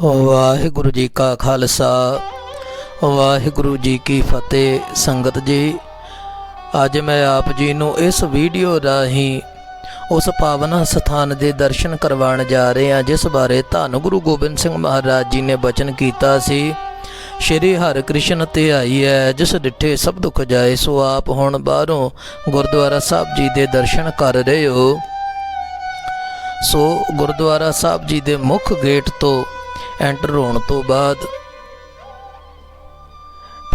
ਵਾਹਿਗੁਰੂ ਜੀ ਕਾ ਖਾਲਸਾ, ਵਾਹਿਗੁਰੂ ਜੀ ਕੀ ਫਤਿਹ ਸੰਗਤ ਜੀ। ਅੱਜ ਮੈਂ ਆਪ ਜੀ ਨੂੰ ਇਸ ਵੀਡੀਓ ਰਾਹੀਂ ਉਸ ਪਾਵਨ ਸਥਾਨ ਦੇ ਦਰਸ਼ਨ ਕਰਵਾਉਣ ਜਾ ਰਹੇ ਹਾਂ, ਜਿਸ ਬਾਰੇ ਧੰਨ ਗੁਰੂ ਗੋਬਿੰਦ ਸਿੰਘ ਮਹਾਰਾਜ ਜੀ ਨੇ ਬਚਨ ਕੀਤਾ ਸੀ। ਸ਼੍ਰੀ ਹਰਿਕ੍ਰਿਸ਼ਨ ਤੇ ਆਈ ਹੈ, ਜਿਸ ਡਿੱਠੇ ਸਭ ਦੁੱਖ ਜਾਏ, ਸੋ ਆਪ ਹੁਣ ਬਾਹਰੋਂ ਗੁਰਦੁਆਰਾ ਸਾਹਿਬ ਜੀ ਦੇ ਦਰਸ਼ਨ ਕਰ ਰਹੇ ਹੋ। ਸੋ ਗੁਰਦੁਆਰਾ ਸਾਹਿਬ ਜੀ ਦੇ ਮੁੱਖ ਗੇਟ ਤੋਂ ਐਂਟਰ ਹੋਣ ਤੋਂ ਬਾਅਦ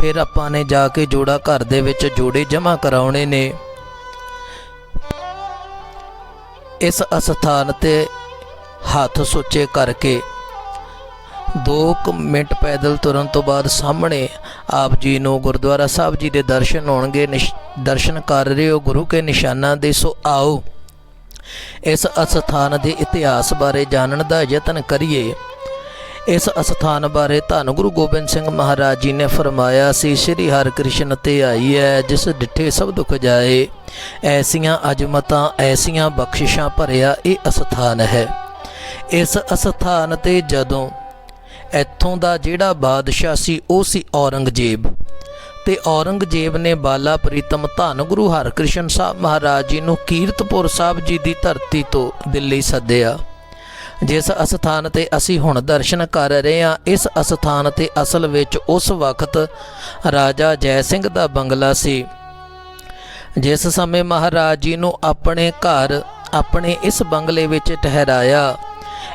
ਫਿਰ ਆਪਾਂ ਨੇ ਜਾ ਕੇ ਜੋੜਾ ਘਰ ਦੇ ਵਿੱਚ ਜੋੜੇ ਜਮ੍ਹਾਂ ਕਰਾਉਣੇ ਨੇ। ਇਸ ਅਸਥਾਨ ਤੇ ਹੱਥ ਸੁੱਚੇ ਕਰਕੇ 2 ਮਿੰਟ ਪੈਦਲ ਤੁਰਨ ਤੋਂ ਬਾਅਦ ਸਾਹਮਣੇ ਆਪ ਜੀ ਨੂੰ ਗੁਰਦੁਆਰਾ ਸਾਹਿਬ ਜੀ ਦੇ ਦਰਸ਼ਨ ਹੋਣਗੇ, ਨਿਸ਼- ਦਰਸ਼ਨ ਕਰ ਰਹੇ ਹੋ, ਗੁਰੂ ਕੇ ਨਿਸ਼ਾਨਾਂ ਦੇ। ਸੋ ਆਓ ਇਸ ਅਸਥਾਨ ਦੇ ਇਤਿਹਾਸ ਬਾਰੇ ਜਾਣਨ ਦਾ ਯਤਨ ਕਰੀਏ। ਇਸ ਅਸਥਾਨ ਬਾਰੇ ਧੰਨ ਗੁਰੂ ਗੋਬਿੰਦ ਸਿੰਘ ਮਹਾਰਾਜ ਜੀ ਨੇ ਫਰਮਾਇਆ ਸੀ, ਸ੍ਰੀ ਹਰਿਕ੍ਰਿਸ਼ਨ ਤੇ ਆਈ ਹੈ ਜਿਸ ਡਿੱਠੇ ਸਭ ਦੁੱਖ ਜਾਏ। ਐਸੀਆਂ ਅਜਮਤਾਂ, ਐਸੀਆਂ ਬਖਸ਼ਿਸ਼ਾਂ ਭਰਿਆ ਇਹ ਅਸਥਾਨ ਹੈ। ਇਸ ਅਸਥਾਨ ਤੇ ਜਦੋਂ ਇੱਥੋਂ ਦਾ ਜਿਹੜਾ ਬਾਦਸ਼ਾਹ ਸੀ ਉਹ ਸੀ ਔਰੰਗਜ਼ੇਬ। ਤੇ ਔਰੰਗਜ਼ੇਬ ਨੇ ਬਾਲਾ ਪ੍ਰੀਤਮ ਧੰਨ ਗੁਰੂ ਹਰਕ੍ਰਿਸ਼ਨ ਸਾਹਿਬ ਮਹਾਰਾਜ ਜੀ ਨੂੰ ਕੀਰਤਪੁਰ ਸਾਹਿਬ ਜੀ ਦੀ ਧਰਤੀ ਤੋਂ ਦਿੱਲੀ ਸੱਦਿਆ। ਜਿਸ ਅਸਥਾਨ ਤੇ ਅਸੀਂ ਹੁਣ ਦਰਸ਼ਨ ਕਰ ਰਹੇ ਹਾਂ, ਇਸ ਅਸਥਾਨ ਤੇ ਅਸਲ ਵਿੱਚ ਉਸ ਵਕਤ ਰਾਜਾ ਜੈ ਸਿੰਘ ਦਾ ਬੰਗਲਾ ਸੀ, ਜਿਸ ਸਮੇਂ ਮਹਾਰਾਜ ਜੀ ਨੂੰ ਆਪਣੇ ਘਰ, ਆਪਣੇ ਇਸ ਬੰਗਲੇ ਵਿੱਚ ਠਹਿਰਾਇਆ।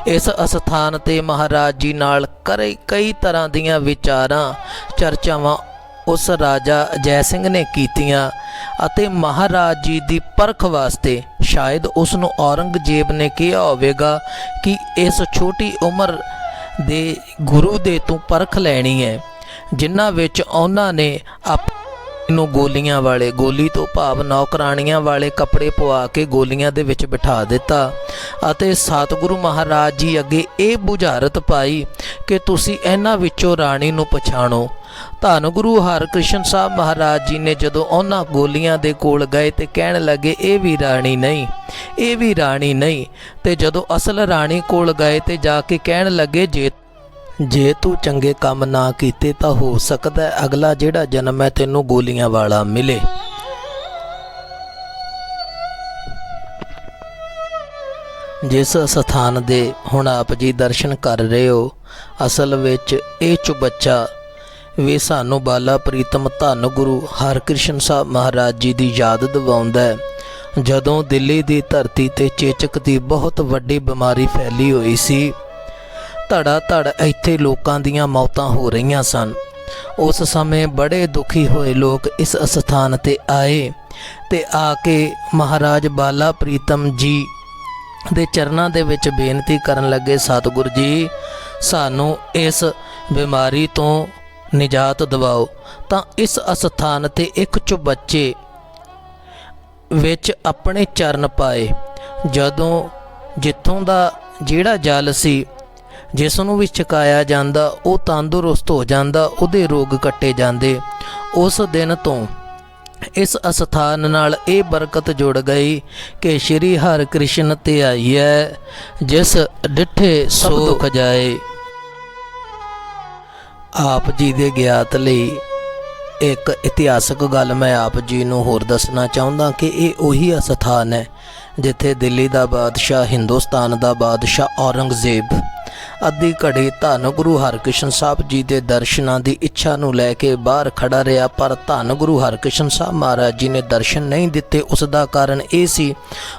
ਇਸ ਅਸਥਾਨ ਤੇ ਮਹਾਰਾਜ ਜੀ ਨਾਲ ਕਈ ਕਈ ਤਰ੍ਹਾਂ ਦੀਆਂ ਵਿਚਾਰਾਂ, ਚਰਚਾਵਾਂ ਉਸ ਰਾਜਾ ਜੈ ਸਿੰਘ ਨੇ ਕੀਤੀਆਂ ਅਤੇ ਮਹਾਰਾਜ ਜੀ ਦੀ ਪਰਖ ਵਾਸਤੇ ਸ਼ਾਇਦ ਉਸ ਨੂੰ ਔਰੰਗਜ਼ੇਬ ਨੇ ਕਿਹਾ ਹੋਵੇਗਾ ਕਿ ਇਸ ਛੋਟੀ ਉਮਰ ਦੇ ਗੁਰੂ ਦੇ ਤੂੰ ਪਰਖ ਲੈਣੀ ਹੈ, ਜਿਨ੍ਹਾਂ ਵਿੱਚ ਉਹਨਾਂ ਨੇ ਆਪ ਨੂੰ ਗੋਲੀਆਂ ਵਾਲੇ, ਗੋਲੀ ਤੋਂ ਭਾਵ ਨੌਕਰਾਣੀਆਂ ਵਾਲੇ ਕੱਪੜੇ ਪਵਾ ਕੇ ਗੋਲੀਆਂ ਦੇ ਵਿੱਚ ਬਿਠਾ ਦਿੱਤਾ ਅਤੇ ਸਤਿਗੁਰੂ ਮਹਾਰਾਜ ਜੀ ਅੱਗੇ ਇਹ ਬੁਝਾਰਤ ਪਾਈ ਕਿ ਤੁਸੀਂ ਇਹਨਾਂ ਵਿੱਚੋਂ ਰਾਣੀ ਨੂੰ ਪਛਾਣੋ। ਧੰਨ ਗੁਰੂ ਹਰਕ੍ਰਿਸ਼ਨ ਸਾਹਿਬ ਮਹਾਰਾਜ ਜੀ ਨੇ ਜਦੋਂ ਉਹਨਾਂ ਗੋਲੀਆਂ ਦੇ ਕੋਲ ਗਏ ਤੇ ਕਹਿਣ ਲੱਗੇ, ਇਹ ਵੀ ਰਾਣੀ ਨਹੀਂ, ਇਹ ਵੀ ਰਾਣੀ ਨਹੀਂ। ਤੇ ਜਦੋਂ ਅਸਲ ਰਾਣੀ ਕੋਲ ਗਏ ਤੇ ਜਾ ਕੇ ਕਹਿਣ ਲੱਗੇ, ਜੇ ਜੇ ਤੂੰ ਚੰਗੇ ਕੰਮ ਨਾ ਕੀਤੇ ਤਾਂ ਹੋ ਸਕਦਾ ਅਗਲਾ ਜਿਹੜਾ ਜਨਮ ਹੈ ਤੈਨੂੰ ਗੋਲੀਆਂ ਵਾਲਾ ਮਿਲੇ। ਜਿਸ ਸਥਾਨ ਦੇ ਹੁਣ ਆਪ ਜੀ ਦਰਸ਼ਨ ਕਰ ਰਹੇ ਹੋ, ਅਸਲ ਵਿੱਚ ਇਹ ਚੁਬੱਚਾ ਵੀ ਸਾਨੂੰ ਬਾਲਾ ਪ੍ਰੀਤਮ ਧੰਨ ਗੁਰੂ ਹਰਕ੍ਰਿਸ਼ਨ ਸਾਹਿਬ ਮਹਾਰਾਜ ਜੀ ਦੀ ਯਾਦ ਦਿਵਾਉਂਦਾ ਹੈ। ਜਦੋਂ ਦਿੱਲੀ ਦੀ ਧਰਤੀ ਤੇ ਚੇਚਕ ਦੀ ਬਹੁਤ ਵੱਡੀ ਬਿਮਾਰੀ ਫੈਲੀ ਹੋਈ ਸੀ ਧੜਾ ਧੜ ਇੱਥੇ ਲੋਕਾਂ ਦੀਆਂ ਮੌਤਾਂ ਹੋ ਰਹੀਆਂ ਸਨ। ਉਸ ਸਮੇਂ ਬੜੇ ਦੁਖੀ ਹੋਏ ਲੋਕ ਇਸ ਅਸਥਾਨ ਤੇ ਆਏ ਤੇ ਆ ਕੇ ਮਹਾਰਾਜ ਬਾਲਾ ਪ੍ਰੀਤਮ ਜੀ ਦੇ ਚਰਨਾਂ ਦੇ ਵਿੱਚ ਬੇਨਤੀ ਕਰਨ ਲੱਗੇ, ਸਤਿਗੁਰ ਜੀ, ਸਾਨੂੰ ਇਸ ਬਿਮਾਰੀ ਤੋਂ ਨਿਜਾਤ ਦਿਵਾਓ। ਤਾਂ ਇਸ ਅਸਥਾਨ ਤੇ ਇੱਕ ਚੁ ਬੱਚੇ ਵਿੱਚ ਆਪਣੇ ਚਰਨ ਪਾਏ। ਜਦੋਂ ਜਿੱਥੋਂ ਦਾ ਜਿਹੜਾ ਜਲ ਸੀ ਜਿਸ ਨੂੰ ਵੀ ਛਕਾਇਆ ਜਾਂਦਾ ਉਹ ਤੰਦਰੁਸਤ ਹੋ ਜਾਂਦਾ ਉਹਦੇ ਰੋਗ ਕੱਟੇ ਜਾਂਦੇ। ਉਸ ਦਿਨ ਤੋਂ ਇਸ ਅਸਥਾਨ ਨਾਲ ਇਹ ਬਰਕਤ ਜੁੜ ਗਈ ਕਿ ਸ਼੍ਰੀ ਹਰਿਕ੍ਰਿਸ਼ਨ ਤੇ ਆਈ ਹੈ ਜਿਸ ਡਿੱਠੇ ਸਭ ਦੁੱਖ। ਜਾਏ ਆਪ ਜੀ ਦੇ ਗਿਆਤ ਲਈ ਇੱਕ ਇਤਿਹਾਸਕ ਗੱਲ ਮੈਂ ਆਪ ਜੀ ਨੂੰ ਹੋਰ ਦੱਸਣਾ ਚਾਹੁੰਦਾ ਕਿ ਇਹ ਉਹੀ ਅਸਥਾਨ ਹੈ ਜਿੱਥੇ ਦਿੱਲੀ ਦਾ ਬਾਦਸ਼ਾਹ ਹਿੰਦੁਸਤਾਨ ਦਾ ਬਾਦਸ਼ਾਹ ਔਰੰਗਜ਼ੇਬ ਅੱਧੀ ਘੜੀ ਧੰਨ ਗੁਰੂ ਹਰਕ੍ਰਿਸ਼ਨ ਸਾਹਿਬ ਜੀ ਦੇ ਦਰਸ਼ਨਾਂ ਦੀ ਇੱਛਾ ਨੂੰ ਲੈ ਕੇ ਬਾਹਰ ਖੜਾ ਰਿਹਾ, ਪਰ ਧੰਨ ਗੁਰੂ ਹਰਕ੍ਰਿਸ਼ਨ ਸਾਹਿਬ ਮਹਾਰਾਜ ਜੀ ਨੇ ਦਰਸ਼ਨ ਨਹੀਂ ਦਿੱਤੇ। ਉਸ ਦਾ ਕਾਰਨ ਇਹ ਸੀ,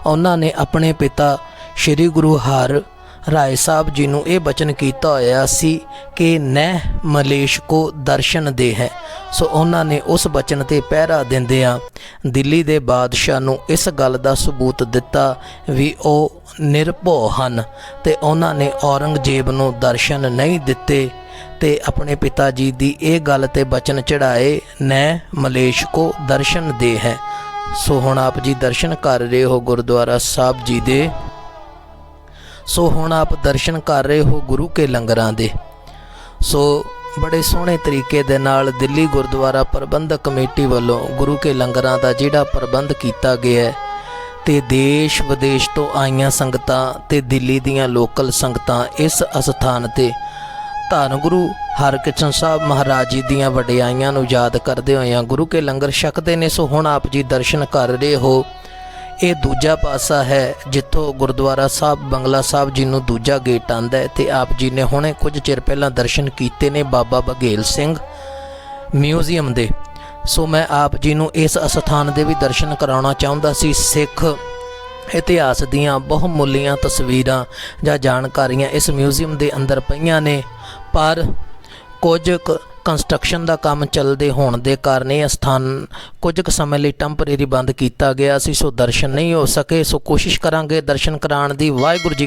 ਉਹਨਾਂ ਨੇ ਆਪਣੇ ਪਿਤਾ ਸ੍ਰੀ ਗੁਰੂ ਹਰ ਰਾਏ ਸਾਹਿਬ ਜੀ ਨੂੰ ਇਹ ਬਚਨ ਕੀਤਾ ਹੋਇਆ ਸੀ ਕਿ ਨਹਿ ਮਲੇਸ਼ ਕੋ ਦਰਸ਼ਨ ਦੇ ਹੈ ਸੋ ਉਹਨਾਂ ਨੇ ਉਸ ਬਚਨ ਤੇ ਪਹਿਰਾ ਦਿੰਦਿਆਂ ਦਿੱਲੀ ਦੇ ਬਾਦਸ਼ਾਹ ਨੂੰ ਇਸ ਗੱਲ ਦਾ ਸਬੂਤ ਦਿੱਤਾ ਵੀ ਉਹ ਨਿਰਭਉ ਹਨ ਤੇ ਉਹਨਾਂ ਨੇ ਔਰੰਗਜ਼ੇਬ ਨੂੰ ਦਰਸ਼ਨ ਨਹੀਂ ਦਿੱਤੇ ਤੇ ਆਪਣੇ ਪਿਤਾ ਜੀ ਦੀ ਇਹ ਗੱਲ ਤੇ ਬਚਨ ਚੜਾਏ ਨੈ ਮਲੇਸ਼ ਕੋ ਦਰਸ਼ਨ ਦੇ ਹੈ ਸੋ ਹੁਣ ਆਪ ਜੀ ਦਰਸ਼ਨ ਕਰ ਰਹੇ ਹੋ ਗੁਰਦੁਆਰਾ ਸਾਹਿਬ ਜੀ ਦੇ ਸੋ ਹੁਣ ਆਪ ਦਰਸ਼ਨ ਕਰ ਰਹੇ ਹੋ ਗੁਰੂ ਕੇ ਲੰਗਰਾਂ ਦੇ। ਸੋ ਬੜੇ ਸੋਹਣੇ ਤਰੀਕੇ ਦੇ ਨਾਲ ਦਿੱਲੀ ਗੁਰਦੁਆਰਾ ਪ੍ਰਬੰਧਕ ਕਮੇਟੀ ਵੱਲੋਂ ਗੁਰੂ ਕੇ ਲੰਗਰਾਂ ਦਾ ਜਿਹੜਾ ਪ੍ਰਬੰਧ ਕੀਤਾ ਗਿਆ ਹੈ, ਤੇ ਦੇਸ਼ ਵਿਦੇਸ਼ ਤੋਂ ਆਈਆਂ ਸੰਗਤਾਂ ਤੇ ਦਿੱਲੀ ਦੀਆਂ ਲੋਕਲ ਸੰਗਤਾਂ ਇਸ ਅਸਥਾਨ ਤੇ। ਧੰਨ ਗੁਰੂ ਹਰਕ੍ਰਿਸ਼ਨ ਸਾਹਿਬ ਮਹਾਰਾਜ ਜੀ ਦੀਆਂ ਵਡਿਆਈਆਂ ਨੂੰ ਯਾਦ ਕਰਦੇ ਹੋਏ ਹੋਇਆਂ ਗੁਰੂ ਕੇ ਲੰਗਰ ਛਕਦੇ ਨੇ, ਸੋ ਹੁਣ ਆਪ ਜੀ ਦਰਸ਼ਨ ਕਰ ਰਹੇ ਹੋ। ਇਹ ਦੂਜਾ ਪਾਸਾ ਹੈ ਜਿੱਥੋਂ ਗੁਰਦੁਆਰਾ ਸਾਹਿਬ, ਬੰਗਲਾ ਸਾਹਿਬ ਜੀ ਨੂੰ ਦੂਜਾ ਗੇਟ ਆਂਦਾ ਹੈ ਤੇ ਆਪ ਜੀ ਨੇ ਹੁਣੇ ਕੁਝ ਚਿਰ ਪਹਿਲਾਂ ਦਰਸ਼ਨ ਕੀਤੇ ਨੇ ਬਾਬਾ ਬਘੇਲ ਸਿੰਘ ਮਿਊਜ਼ੀਅਮ ਦੇ। ਸੋ ਮੈਂ ਆਪ ਜੀ ਨੂੰ ਇਸ ਅਸਥਾਨ ਦੇ ਵੀ ਦਰਸ਼ਨ ਕਰਾਉਣਾ ਚਾਹੁੰਦਾ ਸੀ। ਸਿੱਖ ਇਤਿਹਾਸ ਦੀਆਂ ਬਹੁਮੁੱਲੀਆਂ ਤਸਵੀਰਾਂ ਜਾਂ ਜਾਣਕਾਰੀਆਂ ਇਸ ਮਿਊਜ਼ੀਅਮ ਦੇ ਅੰਦਰ ਪਈਆਂ ਨੇ, ਪਰ ਕੁਝ ਕੰਸਟਰਕਸ਼ਨ ਦਾ ਕੰਮ ਚੱਲਦੇ ਹੋਣ ਦੇ ਕਾਰਨ ਇਹ ਸਥਾਨ ਕੁਝ ਕੁ ਸਮੇਂ ਲਈ ਟੈਂਪਰੇਰੀ ਬੰਦ ਕੀਤਾ ਗਿਆ ਸੀ, ਸੋ ਦਰਸ਼ਨ ਨਹੀਂ ਹੋ ਸਕੇ, ਸੋ ਕੋਸ਼ਿਸ਼ ਕਰਾਂਗੇ ਦਰਸ਼ਨ ਕਰਾਉਣ ਦੀ। ਵਾਹਿਗੁਰੂ ਜੀ